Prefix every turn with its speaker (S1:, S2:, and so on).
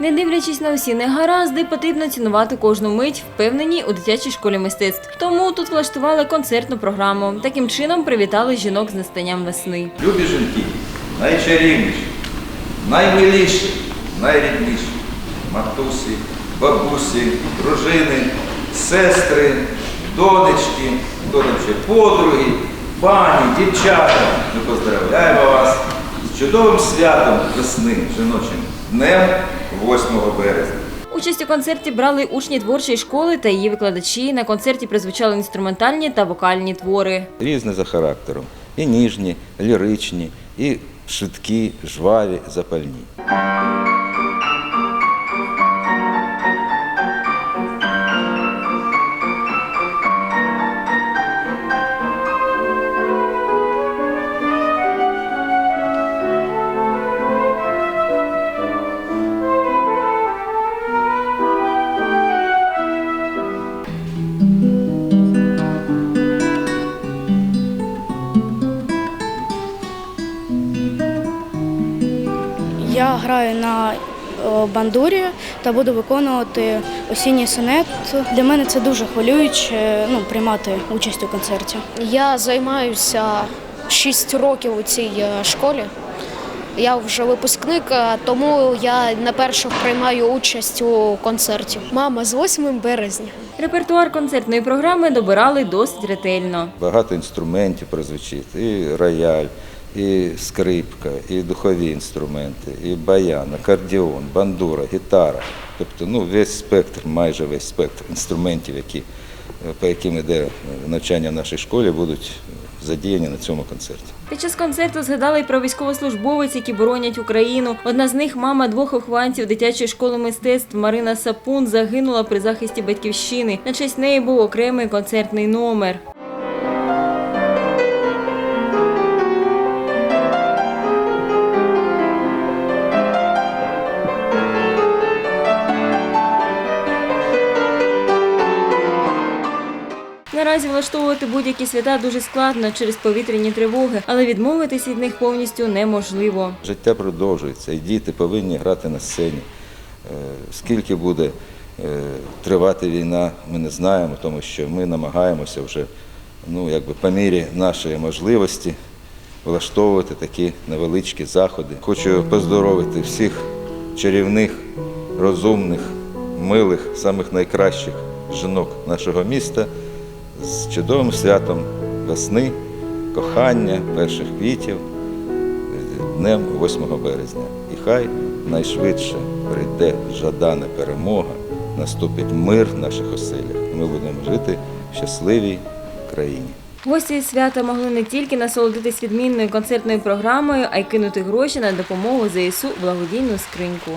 S1: Не дивлячись на усі негаразди, потрібно цінувати кожну мить, впевнені у дитячій школі мистецтв. Тому тут влаштували концертну програму. Таким чином привітали жінок з настанням весни.
S2: Любі жінки, найчарівніші, наймиліші, найрідніші, матусі, бабусі, дружини, сестри, донечки, ще подруги, пані, дівчата. Ми поздравляємо вас з чудовим святом весни, жіночим днем 8 березня.
S1: Участь у концерті брали учні творчої школи та її викладачі. На концерті прозвучали інструментальні та вокальні твори.
S2: Різні за характером. І ніжні, ліричні, і швидкі, жваві, запальні.
S3: Граю на е, бандурі та буду виконувати осінній сонет. Для мене це дуже хвилююче ну, приймати участь у концерті.
S4: Я займаюся 6 років у цій е, школі. Я вже випускник, е, тому я на перших приймаю участь у концерті. Мама з 8 березня.
S1: Репертуар концертної програми добирали досить ретельно.
S2: Багато інструментів прозвучить, і рояль, і скрипка, і духові інструменти, і баян, акордіон, бандура, гітара. Тобто ну, весь спектр, майже весь спектр інструментів, які, е, по яким йде навчання в нашій школі, будуть задіяні на цьому концерті.
S1: Під час концерту згадали й про військовослужбовиць, які боронять Україну. Одна з них, мама двох вихованців дитячої школи мистецтв Марина Сапун, загинула при захисті батьківщини. На честь неї був окремий концертний номер. Наразі влаштовувати будь-які свята дуже складно через повітряні тривоги, але відмовитись від них повністю неможливо.
S2: Життя продовжується, і діти повинні грати на сцені. Е, Скільки буде е, тривати війна, ми не знаємо, тому що ми намагаємося вже ну, якби по мірі нашої можливості влаштовувати такі невеличкі заходи. Хочу поздоровити всіх чарівних, розумних, милих, самих найкращих жінок нашого міста з чудовим святом весни, кохання, перших квітів днем 8 березня. І хай найшвидше прийде жадана перемога, наступить мир в наших оселях. Ми будемо жити в щасливій країні.
S1: Гості свята могли не тільки насолодитись відмінною концертною програмою, а й кинути гроші на допомогу ЗСУ благодійну скриньку.